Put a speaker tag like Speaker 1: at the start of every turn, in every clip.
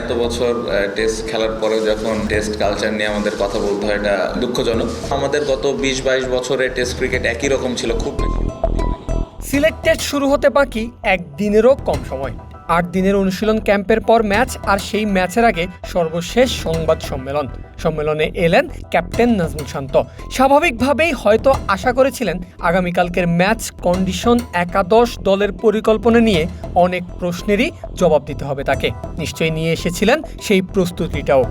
Speaker 1: এত বছর টেস্ট খেলার পরে যখন টেস্ট কালচার নিয়ে আমাদের কথা বলতে হয়, এটা দুঃখজনক। আমাদের গত বিশ বাইশ বছরে টেস্ট ক্রিকেট একই রকম ছিল, খুব
Speaker 2: সিলেট টেস্ট শুরু হতে বাকি একদিনেরও কম সময়। আট দিনের অনুশীলন ক্যাম্পের পর ম্যাচ আর সেই ম্যাচের আগে সর্বশেষ সংবাদ সম্মেলন। সম্মেলনে এলেন ক্যাপ্টেন নাজমুল শান্ত। স্বাভাবিকভাবেই হয়তো আশা করেছিলেন আগামীকালকের ম্যাচ কন্ডিশন একাদশ দলের পরিকল্পনা নিয়ে অনেক প্রশ্নেরই জবাব দিতে হবে তাকে। নিশ্চয়ই নিয়ে এসেছিলেন সেই প্রস্তুতিটাও।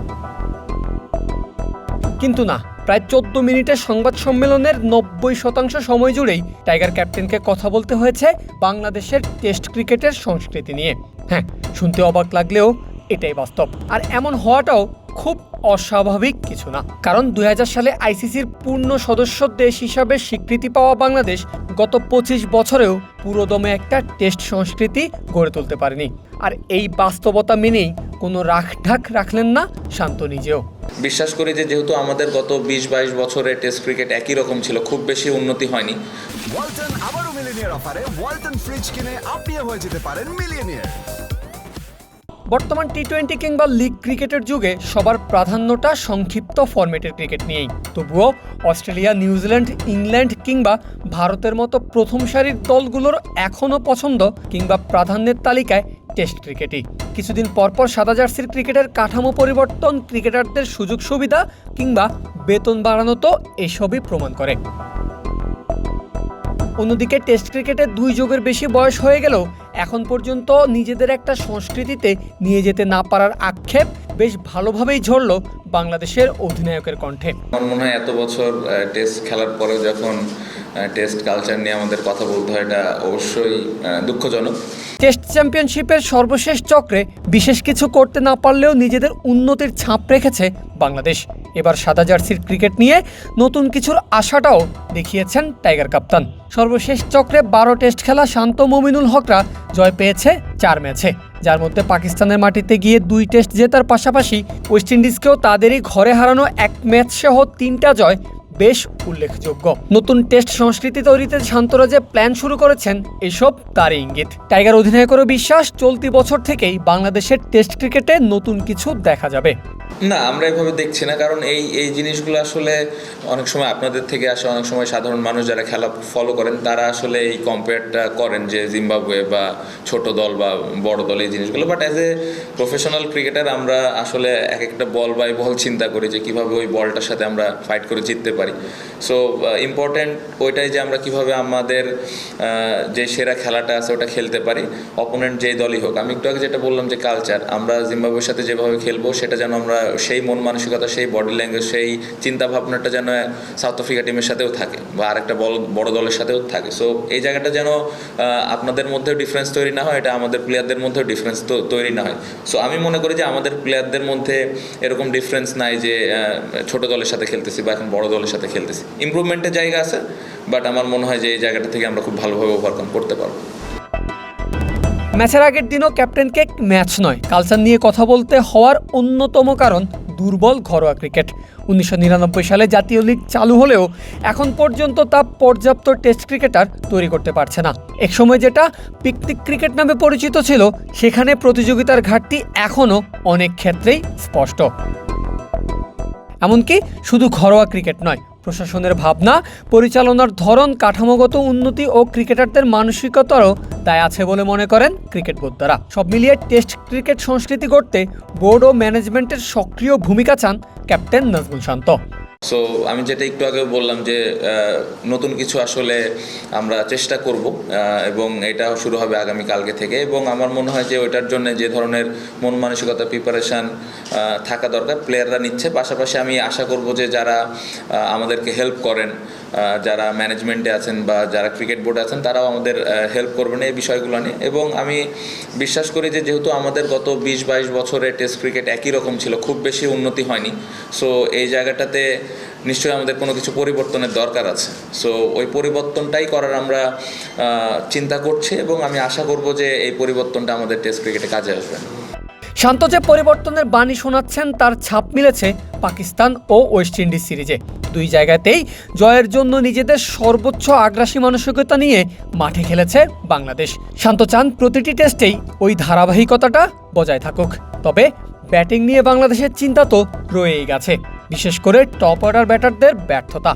Speaker 2: কিন্তু না প্রায় চোদ্দ মিনিটের সংবাদ সম্মেলনের নব্বই শতাংশ সময় জুড়েই টাইগার ক্যাপ্টেনকে কথা বলতে হয়েছে বাংলাদেশের টেস্ট ক্রিকেটের সংস্কৃতি নিয়ে। হ্যাঁ শুনতে অবাক লাগলেও এটাই বাস্তব। আর এমন হওয়াটাও খুব অস্বাভাবিক কিছু না। কারণ দুই হাজার সালে আইসিসির পূর্ণ সদস্য দেশ হিসাবে স্বীকৃতি পাওয়া বাংলাদেশ গত পঁচিশ বছরেও পুরোদমে একটা টেস্ট সংস্কৃতি গড়ে তুলতে পারেনি। আর এই বাস্তবতা মেনেই কোনো রাখঢাক রাখলেন না শান্ত নিজেও।
Speaker 1: বিশ্বাস করি যে যেহেতু আমাদের গত বিশ বাইশ বছরে টেস্ট ক্রিকেট একই রকম ছিল খুব বেশি উন্নতি হয়নি।
Speaker 3: ওয়ালটন আবারও মিলিনিয়ার অফারে ওয়ালটন ফ্রিজ কিনে আপনিও হয়ে যেতে পারেন মিলিয়নিয়ার
Speaker 2: বর্তমান টি টোয়েন্টি কিংবা লিগ ক্রিকেটের যুগে সবার প্রাধান্যটা সংক্ষিপ্ত ফরম্যাটের ক্রিকেট নিয়েই। তবুও অস্ট্রেলিয়া নিউজিল্যান্ড ইংল্যান্ড কিংবা ভারতের মতো প্রথম সারির দলগুলোর এখনও পছন্দ কিংবা প্রাধান্যের তালিকায় টেস্ট ক্রিকেটই কিছুদিন পরপর সাদা জার্সির ক্রিকেটের কাঠামো পরিবর্তন, ক্রিকেটারদের সুযোগ সুবিধা কিংবা বেতন বাড়ানো তো এসবই প্রমাণ করে। অন্যদিকে টেস্ট ক্রিকেটে দুই যুগের বেশি বয়স হয়ে গেলেও এখন পর্যন্ত নিজেদের একটা সংস্কৃতিতে নিয়ে যেতে না পারার আক্ষেপ বেশ ভালোভাবেই ঝরল বাংলাদেশের অধিনায়কের কণ্ঠে।
Speaker 1: আমার মনে হয় এত বছর টেস্ট খেলার পরেও যখন টেস্ট কালচার নিয়ে আমাদের কথা বলতে হয়, এটা অবশ্যই দুঃখজনক।
Speaker 2: টেস্ট চ্যাম্পিয়নশিপের সর্বশেষ চক্রে বিশেষ কিছু করতে না পারলেও নিজেদের উন্নতির ছাপ রেখেছে বাংলাদেশ। এবার সাদা জার্সির ক্রিকেট নিয়ে নতুন কিছুর আশাটাও দেখিয়েছেন টাইগার কাপ্তান সর্বশেষ চক্রে বারো টেস্ট খেলা শান্ত মমিনুল হকরা জয় পেয়েছে চার ম্যাচে। যার মধ্যে পাকিস্তানের মাটিতে গিয়ে দুই টেস্ট জেতার পাশাপাশি ওয়েস্ট ইন্ডিজকেও তাদেরই ঘরে হারানো এক ম্যাচ সহ তিনটা জয় বেশ উল্লেখযোগ্য। নতুন টেস্ট সংস্কৃতি তৈরিতে শান্তরা যে প্ল্যান শুরু করেছেন এসব তারই ইঙ্গিত। টাইগার অধিনায়কেরও বিশ্বাস, চলতি বছর থেকেই বাংলাদেশের টেস্ট ক্রিকেটে নতুন কিছু দেখা যাবে।
Speaker 1: না, আমরা এভাবে দেখছি না, কারণ এই এই জিনিসগুলো আসলে অনেক সময় আপনাদের থেকে আসে, অনেক সময় সাধারণ মানুষ যারা খেলা ফলো করেন, তারা আসলে এই কম্পেয়ারটা করেন যে জিম্বাবুয়ে বা ছোট দল বা বড় দল এই জিনিসগুলো। But as a professional cricketer আমরা আসলে এক একটা বল বাই বল চিন্তা করি যে কীভাবে ওই বলটার সাথে আমরা ফাইট করে জিততে পারি। সো ইম্পর্ট্যান্ট ওইটাই যে আমরা কীভাবে আমাদের যে সেরা খেলাটা আছে ওটা খেলতে পারি অপোনেন্ট যেই দলই হোক। আমি একটু আগে যেটা বললাম যে কালচার আমরা জিম্বাবুয়ের সাথে যেভাবে খেলব, সেটা যেন আমরা সেই মন মানসিকতা, সেই বডি ল্যাঙ্গুয়েজ সেই চিন্তা ভাবনাটা যেন সাউথ আফ্রিকা টিমের সাথেও থাকে বা আরেকটা বড় বড় দলের সাথেও থাকে। সো এই জায়গাটা যেন আপনাদের মধ্যেও ডিফারেন্স তৈরি না হয়, এটা আমাদের প্লেয়ারদের মধ্যেও ডিফারেন্স তৈরি না হয়। সো আমি মনে করি যে আমাদের প্লেয়ারদের মধ্যে এরকম ডিফারেন্স নাই যে ছোট দলের সাথে খেলতেছি বা এখন বড় দলের সাথে খেলতেছি। ইমপ্রুভমেন্টের জায়গা আছে বাট আমার মনে হয় যে এই জায়গাটা থেকে আমরা খুব ভালোভাবে ওভারকাম করতে পারব।
Speaker 2: ম্যাচের আগের দিনও ক্যাপ্টেনকে ম্যাচ নয়, কালচার নিয়ে কথা বলতে হওয়ার অন্যতম কারণ দুর্বল ঘরোয়া ক্রিকেট। উনিশশো নিরানব্বই সালে জাতীয় লিগ চালু হলেও এখন পর্যন্ত তা পর্যাপ্ত টেস্ট ক্রিকেটার তৈরি করতে পারছে না। একসময় যেটা পিকনিক ক্রিকেট নামে পরিচিত ছিল, সেখানে প্রতিযোগিতার ঘাটতি এখনও অনেক ক্ষেত্রেই স্পষ্ট। এমনকি শুধু ঘরোয়া ক্রিকেট নয় প্রশাসনের ভাবনা, পরিচালনার ধরন, কাঠামোগত উন্নতি ও ক্রিকেটারদের মানসিকতারও দায় আছে বলে মনে করেন ক্রিকেট বোদ্ধারা। সব মিলিয়ে টেস্ট ক্রিকেট সংস্কৃতি গড়তে বোর্ড ও ম্যানেজমেন্টের সক্রিয় ভূমিকা চান ক্যাপ্টেন নাজমুল শান্ত।
Speaker 1: সো আমি যেটা একটু আগে বললাম যে নতুন কিছু আসলে আমরা চেষ্টা করব এবং এটা শুরু হবে আগামী কালকে থেকে, এবং আমার মনে হয় যে ওইটার জন্য যে ধরনের মন মানসিকতা প্রিপারেশান থাকা দরকার প্লেয়াররা নিচ্ছে। পাশাপাশি আমি আশা করব যে যারা আমাদেরকে হেল্প করেন যারা ম্যানেজমেন্টে আছেন বা যারা ক্রিকেট বোর্ডে আছেন, তারাও আমাদের হেল্প করবেন এই বিষয়গুলো নিয়ে। এবং আমি বিশ্বাস করি যে যেহেতু আমাদের গত বিশ বাইশ বছরে টেস্ট ক্রিকেট একই রকম ছিল, খুব বেশি উন্নতি হয়নি। সো এই জায়গাটাতে নিশ্চয়ই আমাদের কোনো কিছু পরিবর্তনের দরকার আছে। সো ওই পরিবর্তনটাই করার আমরা চিন্তা করছি এবং আমি আশা করব যে এই পরিবর্তনটা আমাদের টেস্ট ক্রিকেটে কাজে আসবে।
Speaker 2: শান্ত যে পরিবর্তনের বাণী শোনাচ্ছেন, তার ছাপ মিলেছে পাকিস্তান ও ওয়েস্ট ইন্ডিজ সিরিজে। দুই জায়গাতেই জয়ের জন্য নিজেদের সর্বোচ্চ আগ্রাসী মানসিকতা নিয়ে মাঠে খেলেছে বাংলাদেশ। শান্ত চান প্রতিটি টেস্টেই ওই ধারাবাহিকতাটা বজায় থাকুক। তবে ব্যাটিং নিয়ে বাংলাদেশের চিন্তা তো রয়েই গেছে, বিশেষ করে টপ অর্ডার ব্যাটারদের ব্যর্থতা।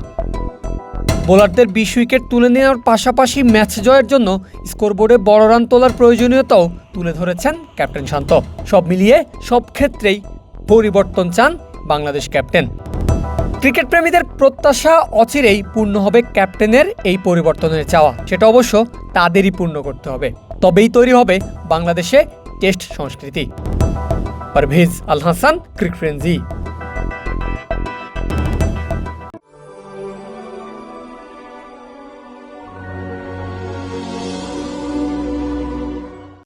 Speaker 2: বোলারদের বিশ উইকেট তুলে নেওয়ার পাশাপাশি ম্যাচ জয়ের জন্য স্কোরবোর্ডে বড় রান তোলার প্রয়োজনীয়তাও তুলে ধরেছেন ক্যাপ্টেন শান্ত। সব মিলিয়ে সব ক্ষেত্রেই পরিবর্তন চান বাংলাদেশ ক্যাপ্টেন। ক্রিকেট প্রেমীদের প্রত্যাশা অচিরেই পূর্ণ হবে ক্যাপ্টেনের এই পরিবর্তনের চাওয়া। সেটা অবশ্য তাদেরই পূর্ণ করতে হবে। তবেই তৈরি হবে বাংলাদেশে টেস্ট সংস্কৃতি। পারভেজ আল হাসান ক্রিক ফ্রেন্সি